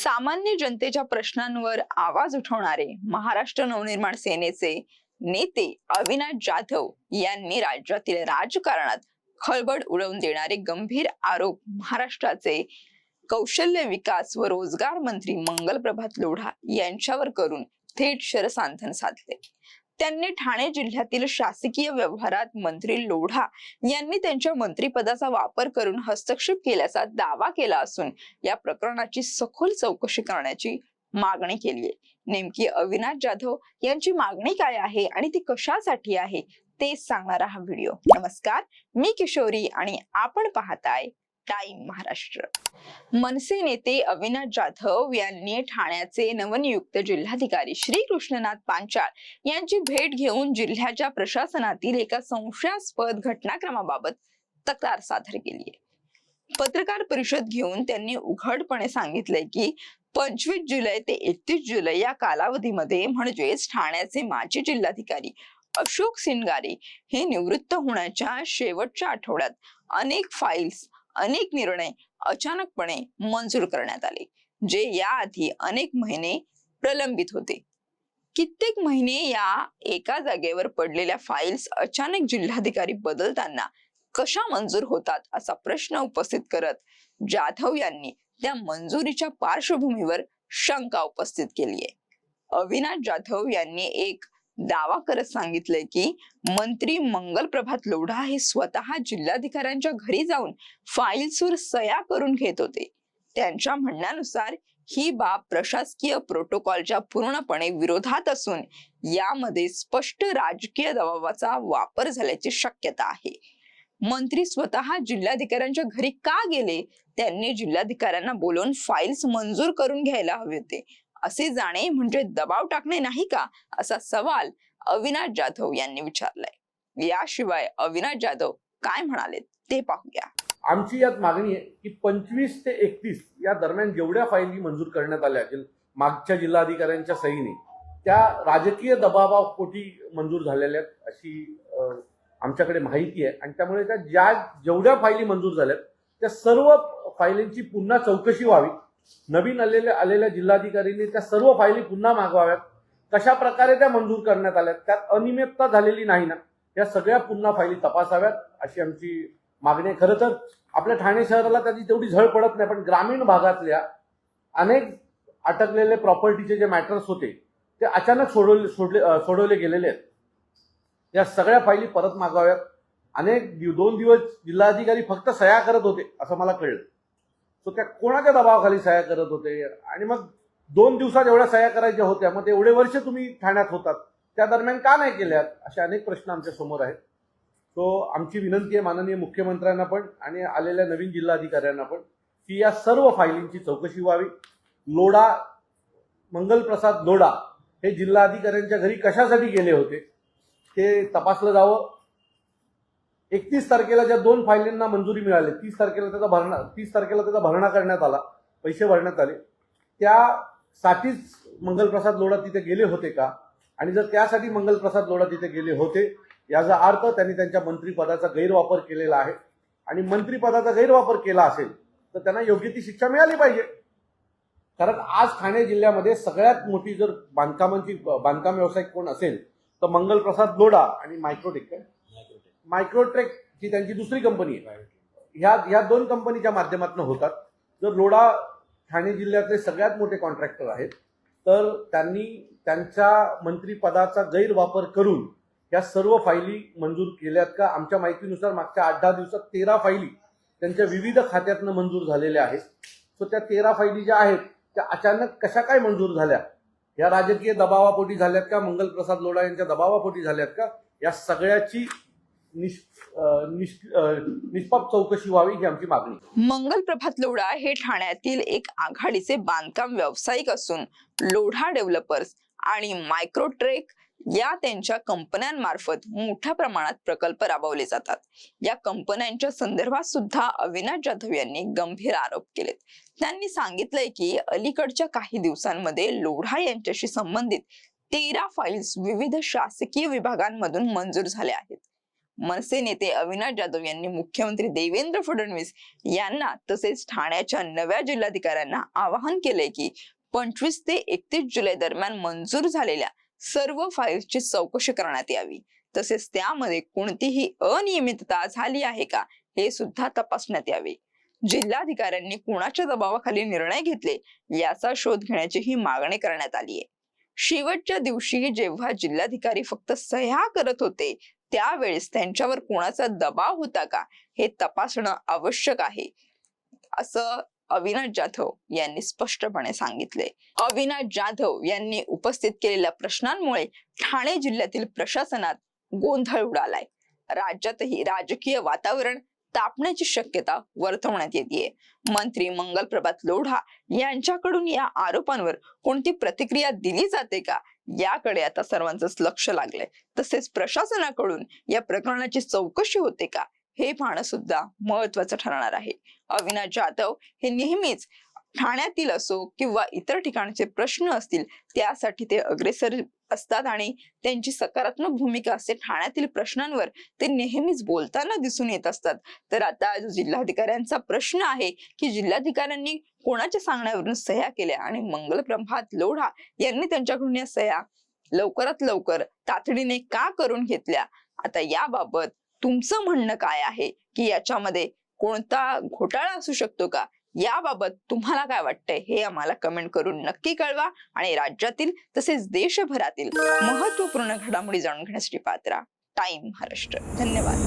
सामान्य जनतेच्या प्रश्नांवर आवाज उठवणारे महाराष्ट्र नवनिर्माण सेनेचे नेते अविनाश जाधव यांनी राज्यातील राजकारणात खळबळ उडवून देणारे गंभीर आरोप महाराष्ट्राचे कौशल्य विकास व रोजगार मंत्री मंगल प्रभात लोढा यांच्यावर करून थेट शरसांधन साधले. त्यांनी ठाणे जिल्ह्यातील शासकीय व्यवहारात मंत्री लोढा यांनी त्यांच्या मंत्रिपदाचा वापर करून हस्तक्षेप केल्याचा दावा केला असून या प्रकरणाची सखोल चौकशी करण्याची मागणी केली आहे. नेमकी अविनाश जाधव यांची मागणी काय आहे आणि ती कशासाठी आहे ते सांगणारा हा व्हिडिओ. नमस्कार मी किशोरी आणि आपण पाहताय टाइम महाराष्ट्र. मनसे नेते अविनाश जाधव यांनी ठाण्याचे नवनियुक्त जिल्हाधिकारी श्री कृष्णनाथ पांचाळ यांची भेट घेऊन जिल्ह्याच्या प्रशासनातील एका संशयास्पद घटनाक्रमाबाबत तक्रार सादर केली आहे. पत्रकार परिषद घेऊन त्यांनी उघडपणे सांगितले की पंचवीस जुलै ते एकतीस जुलै या कालावधीमध्ये म्हणजेच ठाण्याचे माजी जिल्हाधिकारी अशोक सिंगारे हे निवृत्त होण्याच्या शेवटच्या आठवड्यात अनेक फाईल्स अनेक निर्णय अचानकपणे मंजूर करण्यात आले जे याआधी अनेक महिने प्रलंबित होते. कित्येक महिने या एका जागेवर पडलेल्या फाईल्स अचानक जिल्हाधिकारी बदलताना कशा मंजूर होतात असा प्रश्न उपस्थित करत जाधव यांनी त्या मंजुरीच्या पार्श्वभूमीवर शंका उपस्थित केली आहे अविनाश जाधव यांनी एक दावा करत सांगितलंय की मंत्री मंगल प्रभात लोढा हे स्वतः जिल्हाधिकाऱ्यांच्या घरी जाऊन फाईल्सवर सया करून घेत होते. त्यांच्या म्हणण्यानुसार ही बाब प्रशासकीय प्रोटोकॉलच्या पूर्णपणे विरोधात असून यामध्ये स्पष्ट राजकीय दबावाचा वापर झाल्याची शक्यता आहे. मंत्री स्वतः जिल्हाधिकाऱ्यांच्या घरी का गेले? त्यांनी जिल्हाधिकाऱ्यांना बोलवून फाईल्स मंजूर करून घ्यायला हवे होते. असे जाणे म्हणजे दबाव टाकणे नाही का? असा सवाल अविनाश जाधव यांनी विचारलाय. याशिवाय अविनाश जाधव काय म्हणाले ते पाहूया. आमची यात मागणी आहे की पंचवीस ते एकतीस या दरम्यान जेवढ्या फायली मंजूर करण्यात आल्या मागच्या जिल्हाधिकाऱ्यांच्या सहीने त्या राजकीय दबावापोटी मंजूर झालेल्या आहेत अशी आमच्याकडे माहिती आहे. आणि त्यामुळे त्या ज्या जेवढ्या फायली मंजूर झाल्यात त्या सर्व फायलींची पुन्हा चौकशी व्हावी. नवीन आलेल्या आलेल्या जिल्हाधिकाऱ्यांनी त्या सर्व फायली पुन्हा मागवाव्यात. कशा प्रकारे त्या मंजूर करण्यात आल्यात? त्यात अनियमितता झालेली नाही ना. या सगळ्या पुन्हा फायली तपासाव्यात अशी आमची मागणी आहे. खरं तर आपल्या ठाणे शहराला त्याची तेवढी झळ पडत नाही पण ग्रामीण भागातल्या अनेक अटकलेले प्रॉपर्टीचे जे मॅटर्स होते ते अचानक सोडवले सोडले सोडवले गेलेले आहेत. या सगळ्या फायली परत मागाव्यात अनेक दिव- दोन दिवस जिल्हाधिकारी फक्त सह्या करत होते असं मला कळलं. सो त्या कोणाच्या दबावाखाली सह्या करत होते? आणि मग दोन दिवसात एवढ्या सह्या करायच्या होत्या मग ते एवढे वर्ष तुम्ही ठाण्यात होतात त्या दरम्यान का नाही केल्यात? असे अनेक प्रश्न आमच्यासमोर आहेत. सो आमची विनंती आहे माननीय मुख्यमंत्र्यांना पण आणि आलेल्या नवीन जिल्हाधिकाऱ्यांना पण की या सर्व फायलींची चौकशी व्हावी. लोडा मंगलप्रसाद लोडा हे जिल्हाधिकाऱ्यांच्या घरी कशासाठी गेले होते ते तपासलं जावं. एकतीस तारखेला ज्या दोन फायलींना मंजुरी मिळाली तीस तारखेला त्याचा भरणा तीस तारखेला त्याचा भरणा करण्यात आला पैसे भरण्यात आले त्यासाठीच मंगलप्रसाद लोढा तिथे गेले होते का? आणि जर त्यासाठी मंगलप्रसाद लोढा तिथे गेले होते याचा अर्थ त्यांनी त्यांच्या मंत्रिपदाचा गैरवापर केलेला आहे. आणि मंत्रिपदाचा गैरवापर केला असेल तर त्यांना योग्य ती शिक्षा मिळाली पाहिजे. कारण आज ठाणे जिल्ह्यामध्ये सगळ्यात मोठी जर बांधकामांची बांधकाम व्यावसायिक कोण असेल तर मंगलप्रसाद लोढा आणि मायक्रोटेक मायक्रोट्रेक ही त्यांची दुसरी कंपनी आहे. ह्या ह्या दोन कंपनीच्या माध्यमातून होतात जर लोढा ठाणे जिल्ह्यातले सगळ्यात मोठे कॉन्ट्रॅक्टर आहेत तर त्यांनी त्यांच्या मंत्रिपदाचा गैरवापर करून या सर्व फायली मंजूर केल्यात का? आमच्या माहितीनुसार मागच्या आठ दहा दिवसात तेरा फायली त्यांच्या विविध खात्यातनं मंजूर झालेल्या आहेत. सो त्या तेरा फायली ज्या आहेत त्या अचानक कशा काय मंजूर झाल्या? या राजकीय दबावापोटी झाल्यात का? मंगलप्रसाद लोढा यांच्या दबावापोटी झाल्यात का? या सगळ्याची निष्पाप चौकशी व्हावी ही आमची मागणी. मंगल प्रभात लोढा हे ठाण्यातील एक आघाडीचे बांधकाम व्यावसायिक असून लोढा डेव्हलपर्स आणि मायक्रोट्रेक या त्यांच्या कंपन्यांमार्फत मोठ्या प्रमाणात प्रकल्प राबवले जातात. या कंपन्यांच्या संदर्भात सुद्धा अविनाश जाधव यांनी गंभीर आरोप केलेत. त्यांनी सांगितलंय की अलीकडच्या काही दिवसांमध्ये लोढा यांच्याशी संबंधित तेरा फाईल्स विविध शासकीय विभागांमधून मंजूर झाल्या आहेत. मनसे नेते अविनाश जाधव यांनी मुख्यमंत्री देवेंद्र फडणवीस यांना तसेच ठाण्याच्या नव्या जिल्हाधिकाऱ्यांना आवाहन केले की पंचवीस ते एकतीस जुलै दरम्यान मंजूर झालेल्या सर्व फाईल्सची चौकशी करण्यात यावी. तसेच त्यामध्ये कोणतीही अनियमितता झाली आहे का हे सुद्धा तपासण्यात यावे. जिल्हाधिकाऱ्यांनी कुणाच्या दबावाखाली निर्णय घेतले याचा शोध घेण्याची ही मागणी करण्यात आली आहे शेवटच्या दिवशी जेव्हा जिल्हाधिकारी फक्त सह्या करत होते त्यावेळेस त्यांच्यावर कोणाचा दबाव होता का? हे तपासणं आवश्यक आहे. असं अविनाश जाधव यांनी स्पष्टपणे सांगितले. अविनाश जाधव यांनी उपस्थित केलेल्या प्रश्नांमुळे ठाणे जिल्ह्यातील प्रशासनात गोंधळ उडालाय. राज्यातही राजकीय वातावरण तापण्याची शक्यता वर्तवण्यात येते मंत्री मंगल प्रभात लोढा यांच्याकडून या आरोपांवर कोणती प्रतिक्रिया दिली जाते का? याकडे आता सर्वांचंच लक्ष लागलंय. तसेच प्रशासनाकडून या प्रकरणाची चौकशी होते का हे पाहणं सुद्धा महत्वाचं ठरणार आहे. अविनाश जाधव हे नेहमीच ठाण्यातील असो किंवा इतर ठिकाणचे प्रश्न असतील त्यासाठी ते अग्रेसर असतात आणि त्यांची सकारात्मक भूमिका असते ठाण्यातील प्रश्नांवर ते नेहमीच बोलताना दिसून येत असतात. तर आता जो जिल्हाधिकाऱ्यांचा प्रश्न आहे की जिल्हाधिकाऱ्यांनी कोणाच्या सांगण्यावरून सह्या केल्या आणि मंगल प्रभात लोढा यांनी त्यांच्याकडून या सह्या लवकरात लवकर तातडीने का करून घेतल्या? आता याबाबत तुमचं म्हणणं काय आहे? की याच्यामध्ये कोणता घोटाळा असू शकतो का? याबाबत तुम्हाला काय वाटतंय हे आम्हाला कमेंट करून नक्की कळवा आणि राज्यातील तसेच देशभरातील महत्त्वपूर्ण घडामोडी जाणून घेण्यासाठी पात्रा टाइम महाराष्ट्र धन्यवाद.